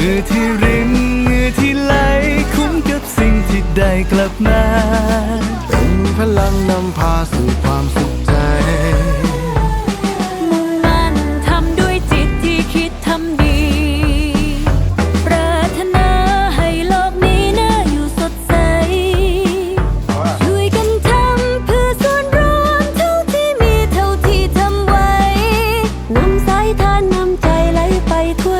เหงื่อที่รินเหงื่อที่ไหลคุ้มกับสิ่งที่ได้กลับมาเป็นพลังนำพาสู่ความสุขใจมุ่งมั่นทำด้วยจิตที่คิดทำดี ปรารถนาให้โลกนี้น่าอยู่สดใส ช่วยกันทำเพื่อส่วนรวมเท่าที่มีเท่าที่ทำไว้นำสายทานนำใจไหลไปทั่ว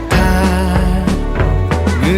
หงื่